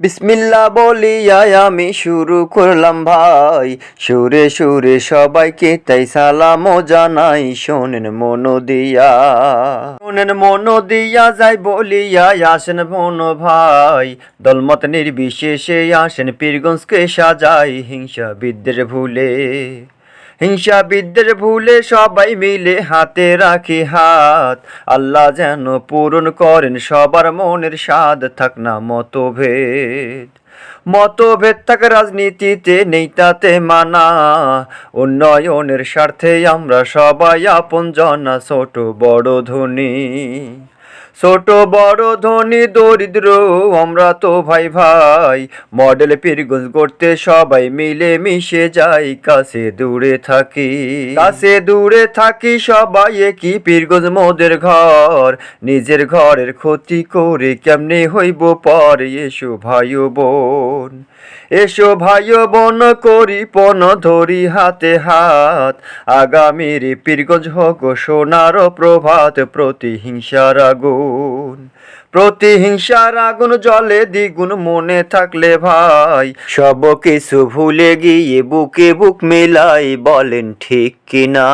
বিসমিল্লা বলিয়া আমি শুরু করলাম ভাই। সুরে সুরে সবাইকে তাই সালাম জানাই, শোনেন মনো দিয়া। শোনেন মনো দিয়া যাই বলিয়া আসেন মনো ভাই। দলমত নির্বিশেষে আসেন পীরগঞ্জকে সাজাই হিংসা বিদ্যের ভুলে। হিংসা বিদ্যের ভুলে সবাই মিলে হাতে রাখি হাত। আল্লাহ যেন পূরণ করেন সবার মনের স্বাদ, থাক না মতভেদ। মতভেদ থাক রাজনীতিতে, নেই তাতে মানা। উন্নয়নের স্বার্থে আমরা সবাই আপন জনা ছোট বড় ধনী। ছোট বড় ধনী দরিদ্র, আমরা তো ভাই ভাই। মডেল পীরগঞ্জ করতে সবাই মিলে মিশে যাই, কাছে দূরে থাকি। কাছে দূরে থাকি সবাই কি পীরগঞ্জ মোদের ঘর। নিজের ঘরের ক্ষতি করে কেমনে হইব পর? এসো ভাই বোন, এসো ভাই বোন, করি পণ ধরি হাতে হাত। আগামীর পীরগঞ্জ হোক সোনার প্রভাত, প্রতিহিংসার আগুন। প্রতিহিংসার আগুন জলে দ্বিগুণ মনে থাকলে ভাই। সব কিছু ভুলে গিয়ে বুকে বুক মেলাই বলেন ঠিক কিনা।